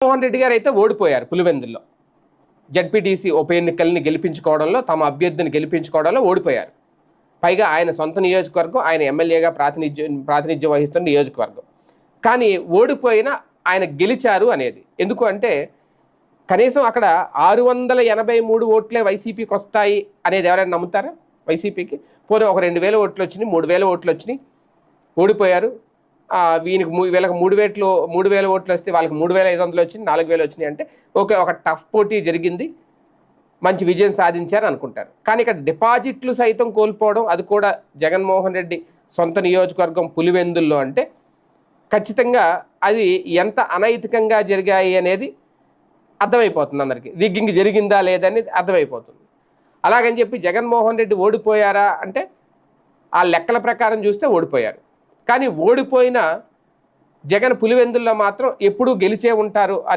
జగన్మోహన్ రెడ్డి గారు అయితే ఓడిపోయారు పులివెందుల్లో. జడ్పీటీసీ ఉప ఎన్నికల్ని గెలిపించుకోవడంలో తమ అభ్యర్థిని గెలిపించుకోవడంలో ఓడిపోయారు. పైగా ఆయన సొంత నియోజకవర్గం ఆయన ఎమ్మెల్యేగా ప్రాతినిధ్యం ప్రాతినిధ్యం వహిస్తున్న నియోజకవర్గం. కానీ ఓడిపోయిన ఆయన గెలిచారు అనేది. ఎందుకు అంటే కనీసం అక్కడ ఆరు వందల ఎనభై మూడు ఓట్లే వైసీపీకి వస్తాయి అనేది ఎవరైనా నమ్ముతారా? వైసీపీకి? పోనీ ఒక రెండు వేల ఓట్లు వచ్చినాయి మూడు వేల ఓట్లు వచ్చినాయి ఓడిపోయారు. వీనికి వీళ్ళకి మూడు వేట్లు మూడు వేల ఓట్లు వస్తే వాళ్ళకి మూడు వేల ఐదు వందలు వచ్చింది నాలుగు వేలు వచ్చినాయి అంటే ఓకే ఒక టఫ్ పోటీ జరిగింది మంచి విజయం సాధించారు అనుకుంటారు. కానీ ఇక్కడ డిపాజిట్లు సైతం కోల్పోవడం అది కూడా జగన్మోహన్ రెడ్డి సొంత నియోజకవర్గం పులివెందుల్లో అంటే ఖచ్చితంగా అది ఎంత అనైతికంగా జరిగాయి అనేది అర్థమైపోతుంది అందరికీ. రిగ్గింగ్ జరిగిందా లేదని అర్థమైపోతుంది. అలాగని చెప్పి జగన్మోహన్ రెడ్డి ఓడిపోయారా అంటే ఆ లెక్కల ప్రకారం చూస్తే ఓడిపోయారు. కానీ ఓడిపోయిన జగన్ పులివెందుల్లో మాత్రం ఎప్పుడూ గెలిచే ఉంటారు అనే